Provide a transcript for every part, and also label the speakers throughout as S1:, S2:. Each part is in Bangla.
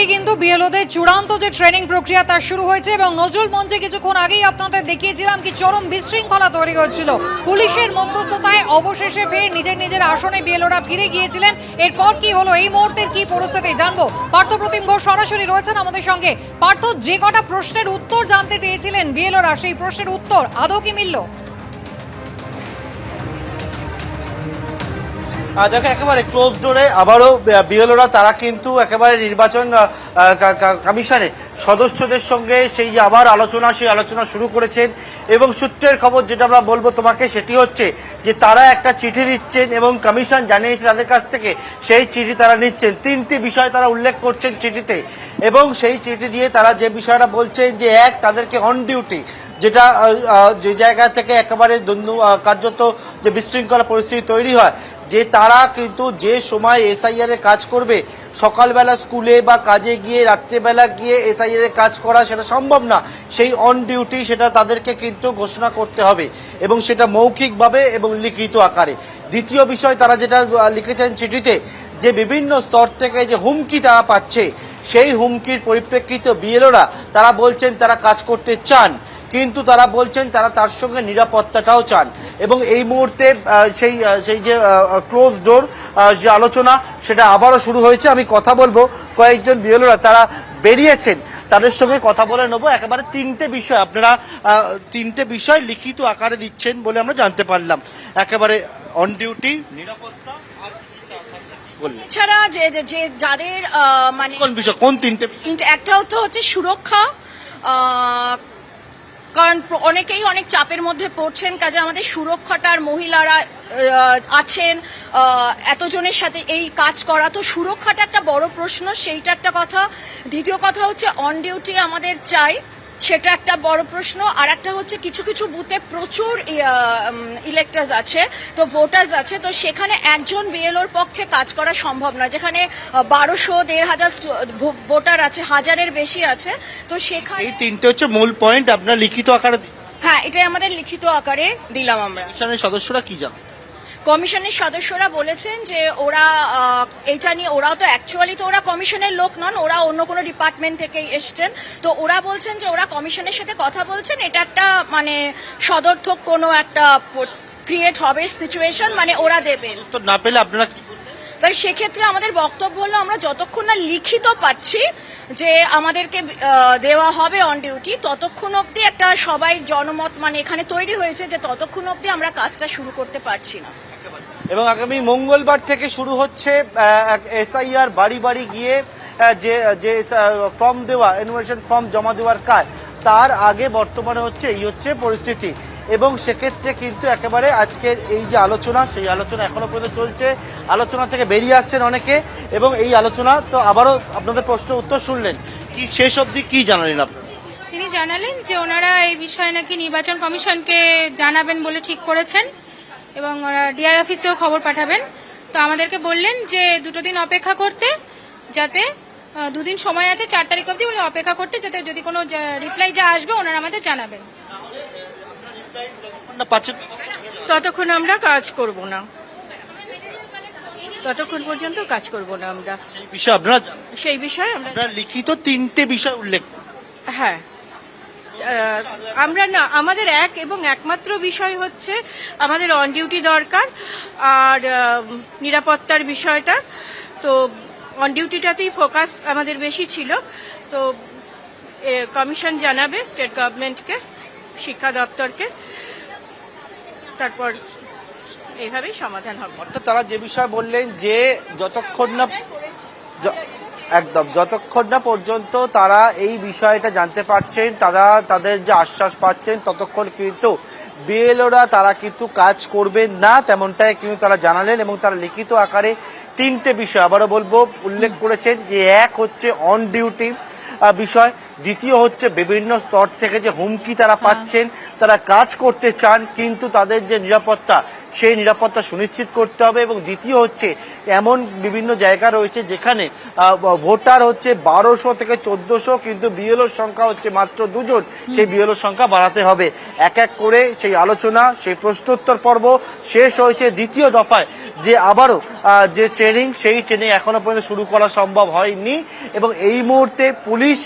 S1: থেকে কিন্তু বিএলওদের চূড়ান্ত যে ট্রেনিং প্রক্রিয়া তার শুরু হয়েছে এবং নজরুল মঞ্চে কিছুক্ষণ আগেই আপনাদের দেখিয়েছিলাম কি চরম বিশৃঙ্খলা তৈরি হচ্ছিল। পুলিশের মধ্যস্থতায় অবশেষে ফের নিজের নিজের আসনে বিএলওরা ফিরে গিয়েছিলেন। এরপর কি হলো, এই মুহূর্তের কি পরিস্থিতি জানব। পার্থ প্রতিম ঘোষ সরাসরি রয়েছেন আমাদের সঙ্গে। পার্থ, যে কটা প্রশ্নের উত্তর জানতে চেয়েছিলেন বিএলওরা, সেই প্রশ্নের উত্তর আদৌ কি মিলল?
S2: দেখো, একেবারে ক্লোজ ডোরে আবারও বিএলওরা, তারা কিন্তু একেবারে নির্বাচন কমিশনে সদস্যদের সঙ্গে সেই যে আবার আলোচনা, সেই আলোচনা শুরু করেছেন। এবং সূত্রের খবর যেটা আমরা বলব তোমাকে, সেটি হচ্ছে যে তারা একটা চিঠি দিচ্ছেন এবং কমিশন জানিয়েছে তাদের কাছ থেকে, সেই চিঠি তারা নিচ্ছেন। তিনটি বিষয় তারা উল্লেখ করছেন চিঠিতে। এবং সেই চিঠি দিয়ে তারা যে বিষয়টা বলছেন যে, এক, তাদেরকে অন ডিউটি যেটা যে জায়গা থেকে একেবারে কার্যত যে বিশৃঙ্খলা পরিস্থিতি তৈরি হয় যে তারা কিন্তু যে সময় এসআইআর এর কাজ করবে, সকালবেলা স্কুলে বা কাজে গিয়ে, রাত্রেবেলা গিয়ে এসআইআর এর কাজ করা সেটা সম্ভব না। সেই অন ডিউটি সেটা তাদেরকে কিন্তু ঘোষণা করতে হবে এবং সেটা মৌখিকভাবে এবং লিখিত আকারে। দ্বিতীয় বিষয়, তারা যেটা লিখেছেন চিঠিতে যে বিভিন্ন স্তর থেকে যে হুমকি তারা পাচ্ছে, সেই হুমকির পরিপ্রেক্ষিতে বিএলওরা তারা বলছেন তারা কাজ করতে চান, কিন্তু তারা বলছেন তারা তার সঙ্গে নিরাপত্তাটাও চান। এবং এই মুহূর্তে সেই সেই যে ক্লোজ ডোর যে আলোচনা সেটা আবারও শুরু হয়েছে। আমি কথা বলব কয়েকজন বিএলওরা তারা বেরিয়েছেন তাদের সঙ্গে কথা বলে নেব। একেবারে তিনটে বিষয় আপনারা তিনটে বিষয় লিখিত আকারে দিচ্ছেন বলে আমরা জানতে পারলাম। একেবারে অন ডিউটি নিরাপত্তা
S3: এছাড়া যে যে- যাদের মানে
S2: কোন বিষয়? কোন তিনটে
S3: একটাও তো হচ্ছে সুরক্ষা কারণ অনেকেই অনেক চাপের মধ্যে পড়ছেন, কাজে আমাদের সুরক্ষাটার মহিলারা আছেন এতজনের সাথে এই কাজ করা। তো সুরক্ষাটা একটা বড় প্রশ্ন, সেইটা একটা কথা। দ্বিতীয় কথা হচ্ছে অন ডিউটি আমাদের চাই। সেটা একটা বড় প্রশ্ন আর একটা হচ্ছে কিছু কিছু বুথে প্রচুর ইলেক্টার্স আছে তো ভোটার্স আছে তো সেখানে একজন বিএলওর পক্ষে কাজ করা সম্ভব না যেখানে বারোশো দেড় হাজার ভোটার আছে হাজারের বেশি আছে তো সেখানে
S2: এই তিনটে হচ্ছে মূল পয়েন্ট আপনারা লিখিত আকারে
S3: হ্যাঁ এটাই আমাদের লিখিত আকারে দিলাম আমরা।
S2: সদস্যরা কি জান
S3: কমিশনের সদস্যরা বলেছেন যে ওরা এটা নিয়ে ওরাও তো অ্যাকচুয়ালি তো ওরা কমিশনের লোক নন ওরা অন্য কোনো ডিপার্টমেন্ট থেকেই এসছেন। তো ওরা বলছেন যে ওরা কমিশনের সাথে কথা বলছেন। এটা একটা মানে সদর্থক কোনো একটা ক্রিয়েট হবে সিচুয়েশন মানে ওরা দেবেন।
S2: তো না পেলে আপনারা
S3: তাই সেক্ষেত্রে আমাদের বক্তব্য হলো আমরা যতক্ষণ না লিখিত পাচ্ছি যে আমাদেরকে দেওয়া হবে অন ডিউটি ততক্ষণ অবধি একটা সবাই জনমত মানে এখানে তৈরি হয়েছে যে ততক্ষণ অবধি আমরা কাজটা শুরু করতে পারছি না।
S2: এবং আগামী মঙ্গলবার থেকে শুরু হচ্ছে এসআইআর বাড়ি বাড়ি গিয়ে যে যে ফর্ম দেওয়া এনুমেশন ফর্ম জমা দেওয়ার কাজ, তার আগে বর্তমানে হচ্ছে, এই হচ্ছে পরিস্থিতি। এবং সেক্ষেত্রে কিন্তু একেবারে আজকের এই যে আলোচনা, সেই আলোচনা এখনও পর্যন্ত চলছে। আলোচনা থেকে বেরিয়ে আসছেন অনেকে, এবং এই আলোচনা, তো আবারও আপনাদের প্রশ্ন উত্তর শুনলেন। কি শেষ অবধি কি জানালেন আপনারা?
S4: তিনি জানালেন যে ওনারা এই বিষয়ে নাকি নির্বাচন কমিশনকে জানাবেন বলে ঠিক করেছেন। এবং ওরা ডিআই অফিসেও খবর পাঠাবেন। তো আমাদেরকে বললেন যে দুটো দিন অপেক্ষা করতে যাতে দুদিন সময় আছে চার তারিখ অবধি উনি অপেক্ষা করতে যাতে যদি কোনো রিপ্লাই যা আসবে ওনারা আমাদের জানাবেন।
S5: ততক্ষণ আমরা কাজ করব না। ততক্ষণ পর্যন্ত কাজ করব না আমরা।
S2: এই বিষয়ে আপনারা
S5: সেই বিষয়ে আমরা
S2: লিখিত তিনটে বিষয় উল্লেখ
S5: হ্যাঁ। আমরা না আমাদের এক এবং একমাত্র বিষয় হচ্ছে আমাদের অন ডিউটি দরকার আর নিরাপত্তার বিষয়টা। তো অন ডিউটিটাতেই ফোকাস আমাদের বেশি ছিল। তো কমিশন জানাবে স্টেট গভর্নমেন্টকে শিক্ষা দপ্তরকে। তারপর এইভাবেই সমাধান হবে।
S2: অর্থাৎ তারা যে বিষয় বললেন যে যতক্ষণ না একদম। যতক্ষণ না পর্যন্ত তারা এই বিষয়টা জানতে পারছেন তারা তাদের যে আশ্বাস পাচ্ছেন ততক্ষণ কিন্তু বিএলওরা তারা কিন্তু কাজ করবেন না তেমনটাই কিন্তু তারা জানালেন এবং তারা লিখিত আকারে তিনটে বিষয় আবারও বলব। উল্লেখ করেছেন যে এক হচ্ছে অন ডিউটি বিষয়। দ্বিতীয় হচ্ছে বিভিন্ন স্তর থেকে যে হুমকি তারা পাচ্ছেন তারা কাজ করতে চান কিন্তু তাদের যে নিরাপত্তা সেই নিরাপত্তা সুনিশ্চিত করতে হবে এবং দ্বিতীয় হচ্ছে এমন বিভিন্ন জায়গা রয়েছে যেখানে ভোটার হচ্ছে বারোশো থেকে চোদ্দশো কিন্তু বিএলওর সংখ্যা হচ্ছে মাত্র দুজন। সেই বিএলওর সংখ্যা বাড়াতে হবে। এক এক করে সেই আলোচনা সেই প্রশ্নোত্তর পর্ব শেষ হয়েছে দ্বিতীয় দফায়। যে আবারও যে ট্রেনিং সেই ট্রেনিং এখনও পর্যন্ত শুরু করা সম্ভব হয়নি। এবং এই মুহূর্তে পুলিশ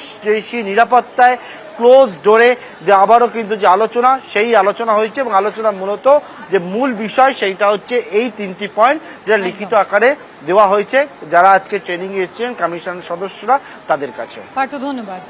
S2: সেই নিরাপত্তায় ক্লোজ ডোরে যে আবারও কিন্তু যে আলোচনা সেই আলোচনা হয়েছে এবং আলোচনা মূলত যে মূল বিষয় সেইটা হচ্ছে এই তিনটি পয়েন্ট যেটা লিখিত আকারে দেওয়া হয়েছে। যারা আজকে ট্রেনিং এসেছিলেন কমিশন সদস্যরা তাদের কাছে।
S1: ধন্যবাদ।